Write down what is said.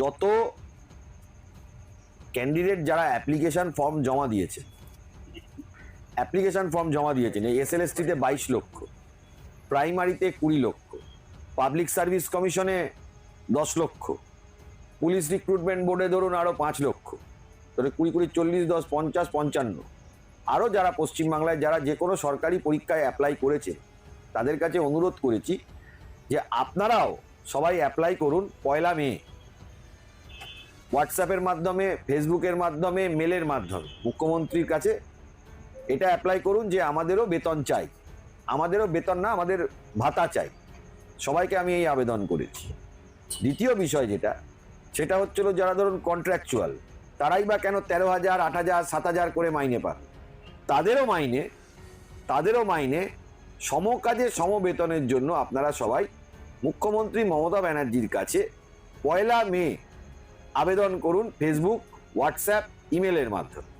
যত ক্যান্ডিডেট যারা application form জমা দিয়েছে অ্যাপ্লিকেশন ফর্ম জমা দিয়েছেন এই এসএলএসটিতে বাইশ লক্ষ প্রাইমারিতে কুড়ি লক্ষ পাবলিক সার্ভিস কমিশনে দশ লক্ষ পুলিশ রিক্রুটমেন্ট বোর্ডে ধরুন আরও পাঁচ লক্ষ তাহলে কুড়ি কুড়ি চল্লিশ দশ পঞ্চাশ পঞ্চান্ন। আরও যারা পশ্চিমবাংলায় যারা যে কোনো সরকারি পরীক্ষায় অ্যাপ্লাই করেছে, তাদের কাছে অনুরোধ করেছি যে আপনারাও সবাই অ্যাপ্লাই করুন পয়লা মে। হোয়াটসঅ্যাপের মাধ্যমে ফেসবুকের মাধ্যমে মেলের মাধ্যমে। মুখ্যমন্ত্রীর কাছে এটা অ্যাপ্লাই করুন যে আমাদেরও বেতন চাই। আমাদেরও বেতন না, আমাদের ভাতা চাই। সবাইকে আমি এই আবেদন করেছি। দ্বিতীয় বিষয় যেটা, সেটা হচ্ছিল যারা ধরুন কন্ট্রাকচুয়াল তারাই বা কেন তেরো হাজার, আট হাজার, সাত হাজার করে মাইনে পান তাদেরও মাইনে তাদেরও মাইনে সমকাজে সমবেতনের জন্য আপনারা সবাই মুখ্যমন্ত্রী মমতা ব্যানার্জির কাছে পয়লা মে আবেদন করুন ফেসবুক হোয়াটসঅ্যাপ ইমেলের মাধ্যমে।